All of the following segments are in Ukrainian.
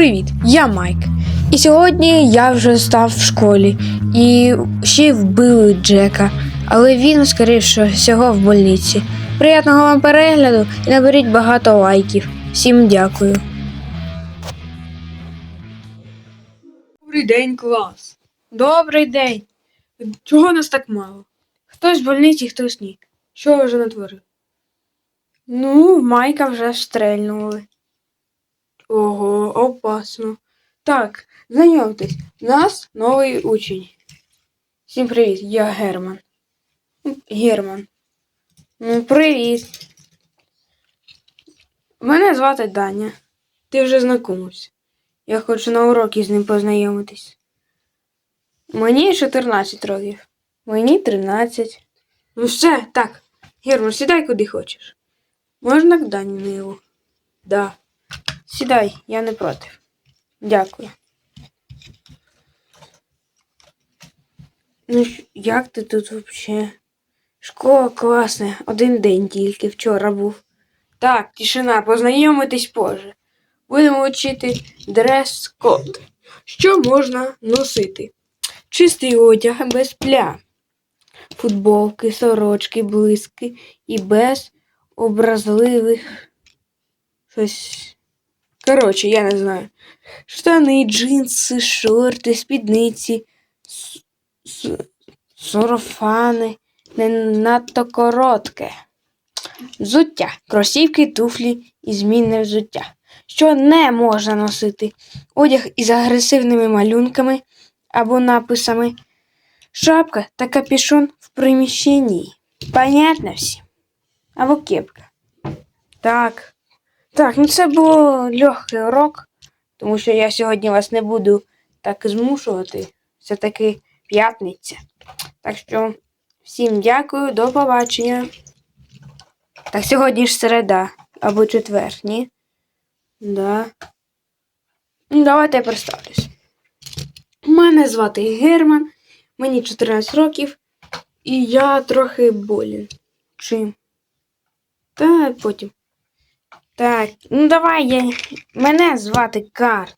Привіт, я Майк. І сьогодні я вже став в школі і ще й вбили Джека, але він, скоріше всього, в больниці. Приятного вам перегляду і наберіть багато лайків. Всім дякую. Добрий день, клас. Добрий день. Чого нас так мало? Хтось в больниці, хтось ні. Що ви вже натворили? Ну, Майка вже стрельнули. Ого, опасно. Так, знайомтесь, у нас новий учень. Всім привіт, я Герман. Герман. Ну, привіт. Мене звати Даня. Ти вже знайомився. Я хочу на уроки з ним познайомитись. Мені 14 років. Мені 13. Ну все, так. Герман, сідай куди хочеш. Можна к Дані на його? Да. Сідай, я не проти. Дякую. Ну, як ти тут взагалі? Школа класна, один день тільки вчора був. Так, тишина, познайомитись позже. Будемо вчити дрес-код. Що можна носити? Чистий одяг без плям. Футболки, сорочки, блиски і без образливих щось. Коротше, я не знаю. Штани, джинси, шорти, спідниці, с- с- не надто коротке. Взуття, кросівки, туфлі і змінне взуття. Що не можна носити? Одяг із агресивними малюнками або написами. Шапка та капюшон в приміщенні. Понятно всім? Або кепка. Так. Так, ну це було легкий урок, тому що я сьогодні вас не буду так змушувати. Це таки п'ятниця. Так що всім дякую, до побачення. Так сьогодні ж середа або четвер, ні? Да. Ну, давайте я представлюсь. Мене звати Герман, мені 14 років, і я трохи болін. Чим? Та потім. Так, ну давай я. Мене звати Кар.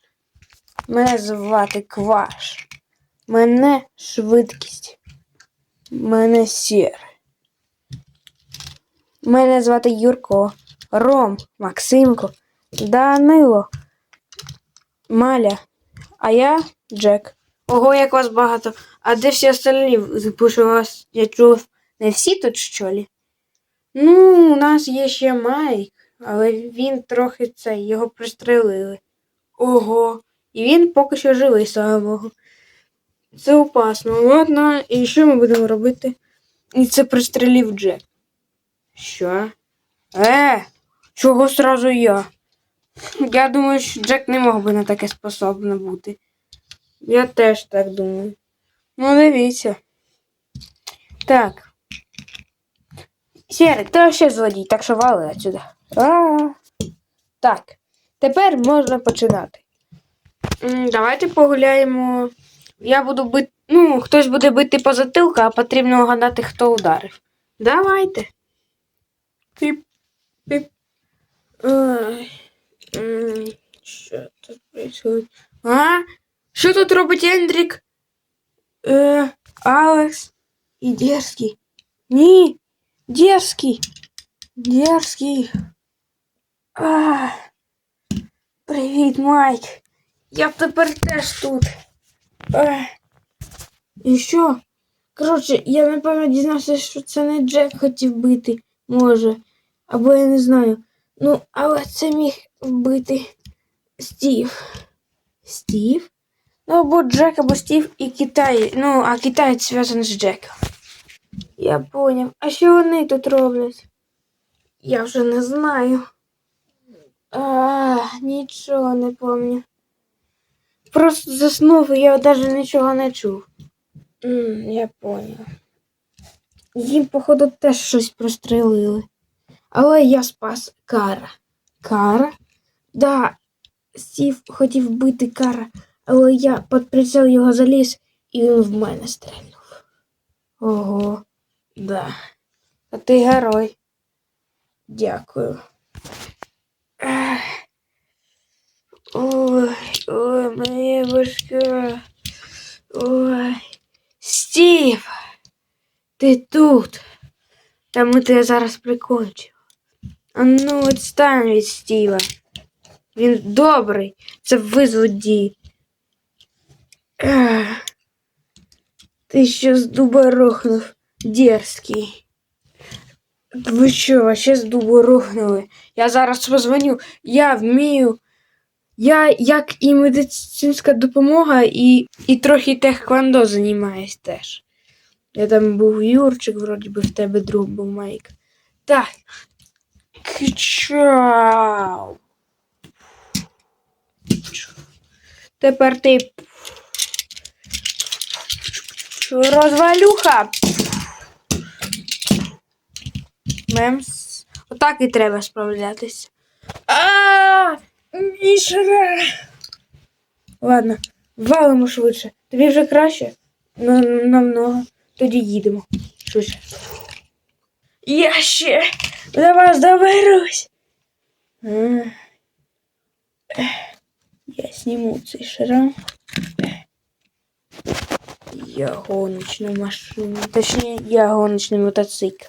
Мене звати Кваш. Мене швидкість. Мене сір. Мене звати Юрко, Ром, Максимко, Данило, Маля. А я Джек. Ого, як вас багато. А де всі остальні? Бо вас, я чув, не всі тут, що ли? Ну, у нас є ще Майк, але він трохи цей, його пристрелили. Ого. І він поки що живий, слава Богу. Це опасно. Ладно, і що ми будемо робити? І це пристрелив Джек. Що? Е, чого сразу я? Я думаю, що Джек не мог би на таке способно бути. Я теж так думаю. Ну, дивіться. Так. Сірик, ти ще злодій, так що вали отсюди. А. Так, тепер можна починати. Давайте погуляємо. Я буду бити. Ну, хтось буде бити по затилку, а потрібно вгадати, хто ударив. Давайте. Піп. Піп. Ой. Що тут происходит? А? Що тут робить Ендрік? Е, Алекс і Дерзкий. Ні. Дерзкий. Дерзкий. А, привіт, Майк. Я тепер теж тут. А, і що? Коротше, я напевно дізнався, що це не Джек хотів бити, може. Або я не знаю. Ну, але це міг вбити Стів. Стів? Ну, або Джек, або Стів і Китай. Ну, а китаєць зв'язаний з Джеком. Я поняв. А що вони тут роблять? Я вже не знаю. А, нічого не пам'ятаю. Просто заснув і я навіть нічого не чув. М, я поняв. Їм, походу, теж щось прострелили. Але я спас Кара. Кара? Да, Стів хотів бити Кара, але я під прицел його заліз і він в мене стрельнув. Ого, да. А ти герой. Дякую. Ой, моя башка. Ой. Стів. Ти тут. Та ми тебе зараз прикончимо. А ну відстань від Стіва. Він добрий. Це ви злодії. Ти ще з дуба рухнув, дерзкий. Ви що, ще з дубу рухнули? Я зараз позвоню. Я вмію я як і медицинська допомога, і, і трохи техквандо займаюсь теж. Я там був Юрчик, вроді би в тебе друг був Майк. Так. Кчау. Тепер ти. Розвалюха. Мемс. Отак і треба справлятися. А, мішера. Ладно, валимо швидше. Тобі вже краще? Ну, намного. Тоді їдемо. Швидше. Я ще до вас доберусь. Я сниму цей шрам. Я гоночна машина. Точніше, я гоночний мотоцикл.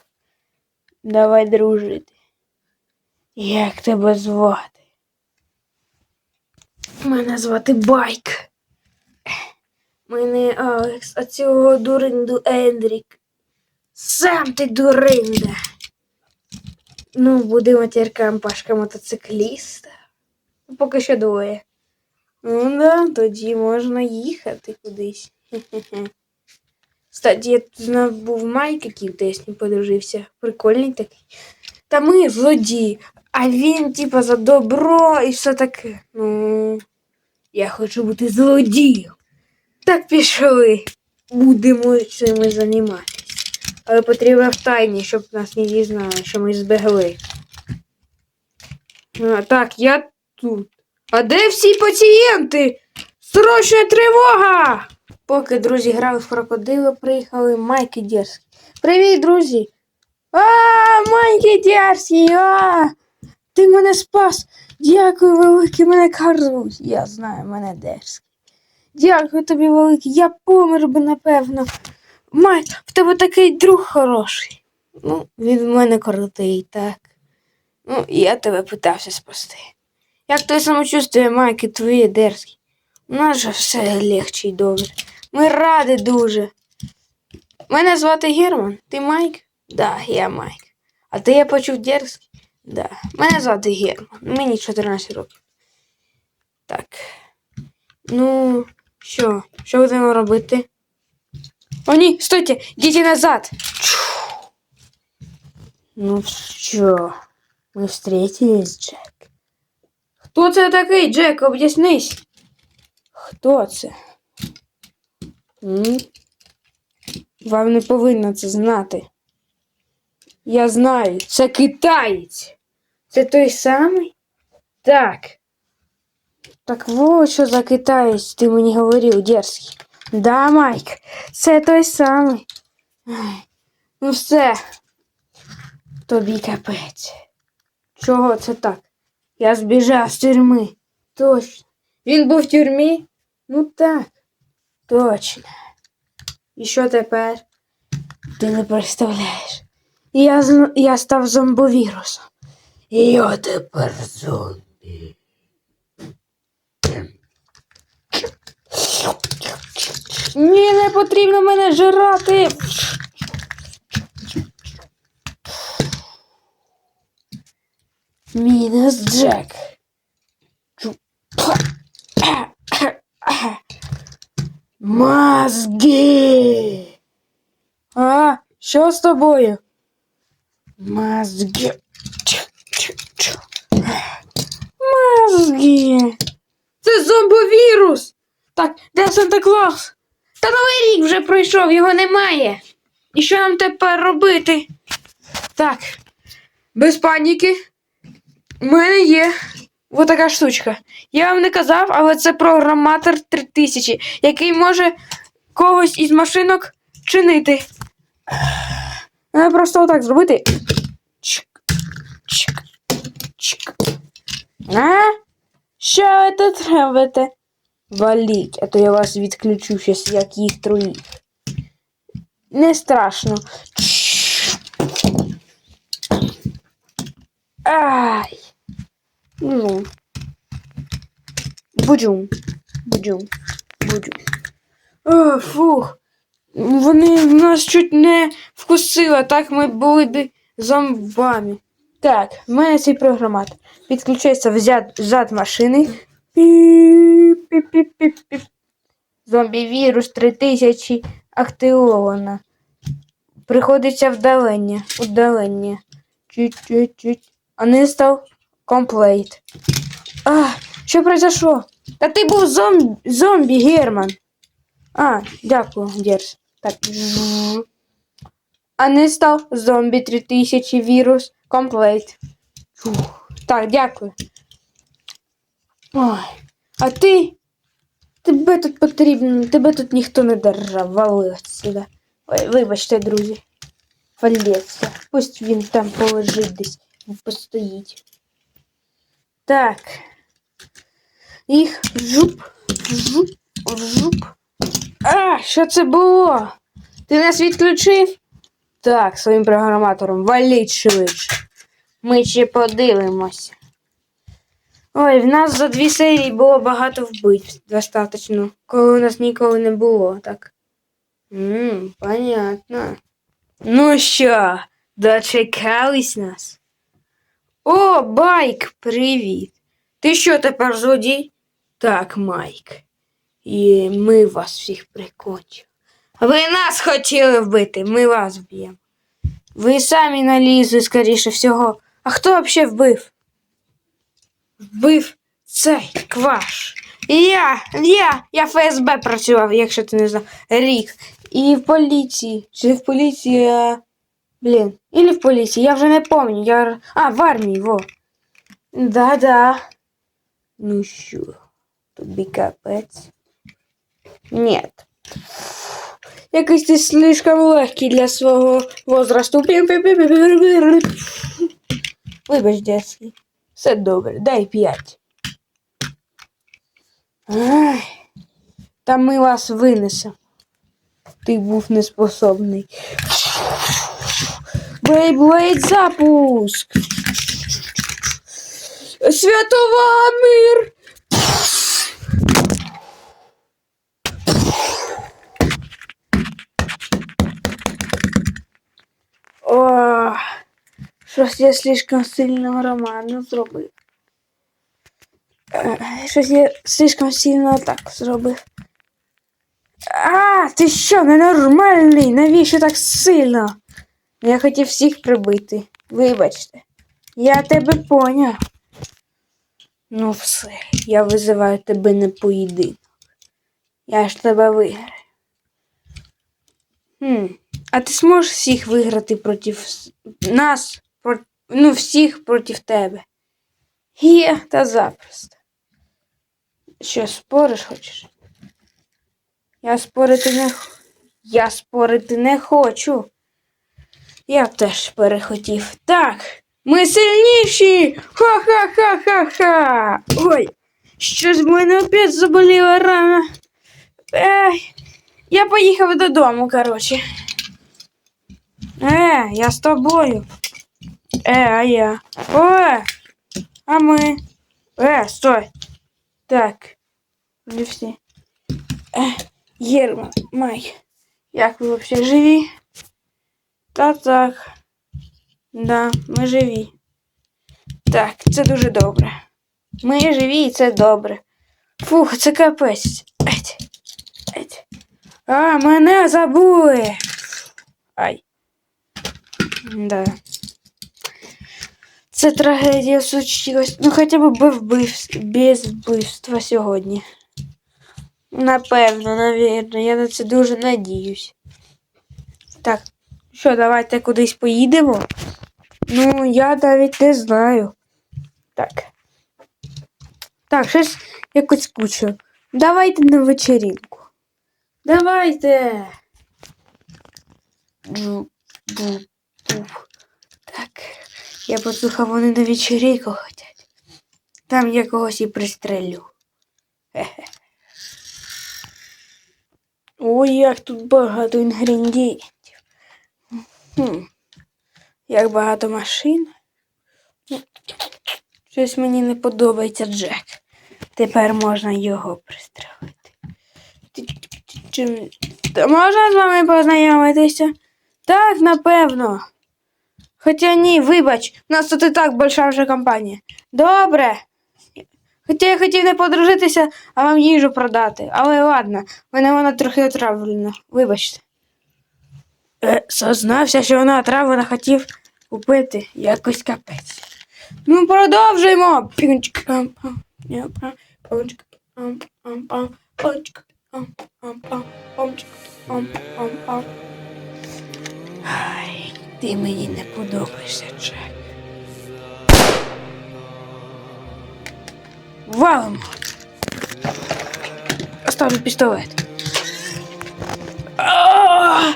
Давай дружити. Як тебе звати? Мене звати Байк. Мене Алекс, а цього дуринду Ендрік. Сам ти дуринда. Ну, будемо тіркам Пашка мотоцикліста. Поки що двоє. Ну да, тоді можна їхати кудись. Кстати, я тут знав, був Майк, який в Тесні подружився. Прикольний такий. Та ми злодії, а він, типа, за добро і все таке. Ну, я хочу бути злодієм. Так пішли. Будемо цим займатися. Але потрібно в тайні, щоб нас не дізнали, що ми збегли. А, так, я тут. А де всі пацієнти? Срочна тривога! Поки друзі грали в крокодила, приїхали Майк і Дерзкий. Привіт, друзі! А, Майк і Дерзкий! А! Ти мене спас! Дякую велике, мене Карлус. Я знаю, мене Дерзкий. Дякую тобі велике, я помер би, напевно. Майк, в тебе такий друг хороший. Ну, він в мене крутий, так. Ну, я тебе питався спасти. Як твоє самочувствие, Майк, і твоє дерзкий? У нас же все легче і добре. Ми раді дуже. Мене звати Герман. Ти Майк? Да, я Майк. А ти я почув дерзкий? Да. Мене звати Герман. Мені 14 років. Так. Ну, що? Що будемо робити? О, ні, стойте, йдіть назад. Чух. Ну що, ми встретились, Джек. Хто це такий, Джек? Об'яснись. Хто це? М? Вам не повинно це знати. Я знаю, це китаєць. Це той самий? Так. Так вот що за китаєць ти мені говорив, дерзкий. Да, Майк, це той самий. Ну все. Тобі капець. Чого це так? Я збіжав з тюрми. Точно. Він був в тюрмі? Ну так. Точно. І що тепер? Ти не представляєш. Я, я став зомбовірусом. І я тепер зомбі. Ні, не потрібно мене жирати. Мінус Джек. Мозги. А, що з тобою? Мозги. Мозги. Це зомбовірус. Так, де Санта Клаус? Та новий рік вже пройшов, його немає. І що нам тепер робити? Так, без паніки. У мене є ось така штучка. Я вам не казав, але це програматор 3000, який може когось із машинок чинити. Треба просто отак зробити. Чик, чик, чик. А? Що ви тут робите? Валіть, а то я вас відключу щас, як їх троїх. не страшно. Ай. Ну. Будюм. Будюм. Будюм. О, фух. Вони нас чуть не вкусили, так ми були б зомбами. Так, в мене цей програмат. Підключається взад, зад машини. Піп-піп-піп-піп. Зомбі-вірус 3000 активовано. Приходиться вдалення. Удалення. Чуть-чуть-чуть. А не став комплейт. А, що произошло? Та ти був зом... зомбі, Герман. А, дякую, Дерс. Так. А не став зомбі 3000 вірус комплейт. Так, дякую. Ой. А ти? Тебе тут потрібно, тебе тут ніхто не держав, вали отсюда. Ой, вибачте, друзі. Валється. Пусть він там полежить десь, постоїть. Так. Їх жуп, жуп, жуп. А, що це було? Ти нас відключив? Так, своїм програматором. Валіть швидше. Ми ще подивимося. Ой, в нас за дві серії було багато вбивств достатньо, коли у нас ніколи не було, так. Ммм, понятно. Ну що, дочекались нас? О, Байк, привіт. Ти що тепер злодій? Так, Майк. І ми вас всіх прикончимо. Ви нас хотіли вбити, ми вас вб'ємо. Ви самі налізли, скоріше всього. А хто взагалі вбив? Вбив цей кваш. Я, я, я ФСБ працював, якщо ти не знав, рік. І в поліції. Чи в поліції, а... Блін. Или в поліції, я вже не пам'ятаю. Я... А, в армії, во. Да-да. Ну що, тобі капець? Нет. Якийсь ти слишком легкий для свого возрасту. Вибач, дядьки. Все добре, дай п'ять. Та ми вас винесемо. Ти був неспособний. Бейблейд запуск. Святова мир. О, щось я слишком сильно роману зробив. Е, Щось я слишком сильно так зробив. А, ти що, ненормальний? Навіщо так сильно? Я хотів всіх прибити. Вибачте. Я тебе поняв. Ну все, я визиваю тебе на поєдинок. Я ж тебе виграю. Хм. А ти зможеш всіх виграти проти нас? Про... Ну, всіх проти тебе. Є, та запросто. Що, спориш хочеш? Я спорити не Я спорити не хочу. Я теж перехотів. Так, ми сильніші! Ха-ха-ха-ха-ха! Ой, щось в мене опять заболіла рана. Ей, я поїхав додому, коротше. Е, я з тобою. Е, а я. О, а ми. Е, стой. Так. Вони всі. Е, Єрма, Май. Як ви взагалі живі? Та так. Да, ми живі. Так, це дуже добре. Ми живі і це добре. Фух, це капець. Еть. Еть. А, мене забули. Ай. Да. Це трагедія случилась. Ну хоча б без вбивств, без вбивства сьогодні. Напевно, навірно, я на це дуже надіюсь. Так, що, давайте кудись поїдемо? Ну, я навіть не знаю. Так. Так, щось якось кучу. Давайте на вечеринку. Давайте. Джу, бу, бу. Так. Я послухав, вони на вечеринку хочуть. Там я когось і пристрелю. Ой, як тут багато інгредієнтів. Хм. Як багато машин. Ну, Щось мені не подобається Джек. Тепер можна його пристрелити. Ти- ти- чи- Можна з вами познайомитися? Так, напевно. Хоча ні, вибач, у нас тут і так большая вже компанія. Добре. Хоча я хотів не подружитися, а вам їжу продати. Але ладно, мене вона трохи отравлена. Вибачте. Е, сознався, що вона отравлена, хотів купити якось капець. Ну, продовжуємо. Ай, ти мені не подобаєшся, Джек. Валимо. Оставлю пістолет. А!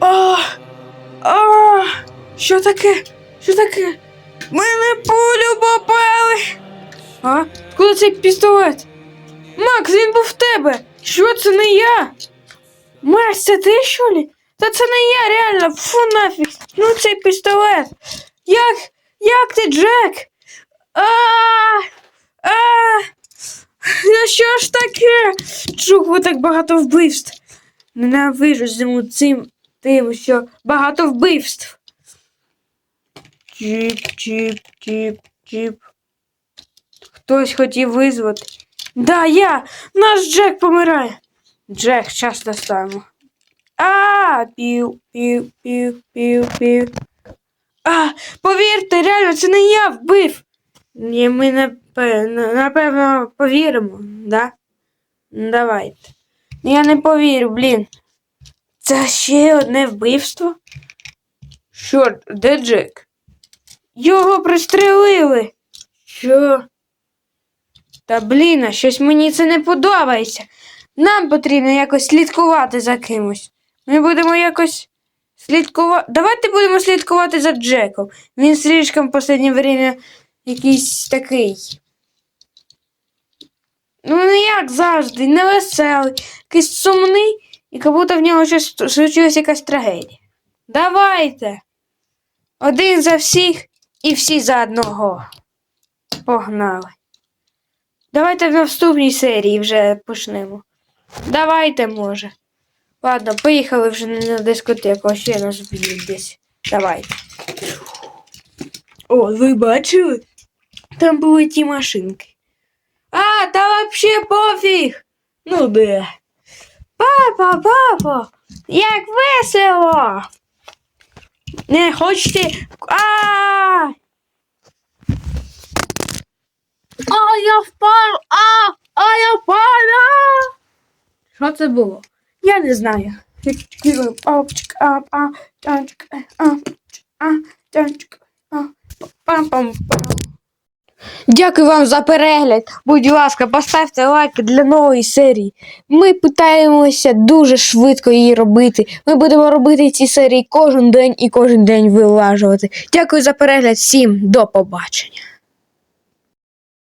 А! А! Що таке? Що таке? Мене пулю попали. А? Куди цей пістолет? Макс, він був в тебе. Що це не я? Макс, це ти що лі? Та це не я, реально. Фу нафіг. Цей пістолет. Як? Як ти, Джек? А! А! Ну що ж таке? Чого так багато вбивств? Ненавижу зиму цим тим, що багато вбивств. Чіп, чіп, чіп, чіп. Хтось хотів визвати. Да, я! Наш Джек помирає. Джек, час достанемо. А, пів, пів, пів, пів, пів. А, повірте, реально, це не я вбив. Ні, ми напевно, напевно повіримо, да? Давайте. Ну, Я не повірю, блін. Це ще одне вбивство? Що, де Джек? Його пристрелили. Що? Та блін, а щось мені це не подобається. Нам потрібно якось слідкувати за кимось. Ми будемо якось слідкувати. Давайте будемо слідкувати за Джеком. Він слишком в останнє время якийсь такий. Ну, не як завжди, невеселий, якийсь сумний, і як будто в нього щось случилась якась трагедія. Давайте. Один за всіх і всі за одного. Погнали. Давайте в наступній серії вже почнемо. Давайте, може. Ладно, поїхали вже на дискотеку, а ще нас б'ють десь. Давайте. О, ви бачили? Там були ті машинки. А, та вообще пофіг. Ну де. Папа, папа, як весело. Не хочете. А! А, я впав! А! А я впала! Що це було? Я не знаю. Дякую вам за перегляд. Будь ласка, поставте лайк для нової серії. Ми питаємося дуже швидко її робити. Ми будемо робити ці серії кожен день і кожен день вилажувати. Дякую за перегляд. Всім до побачення.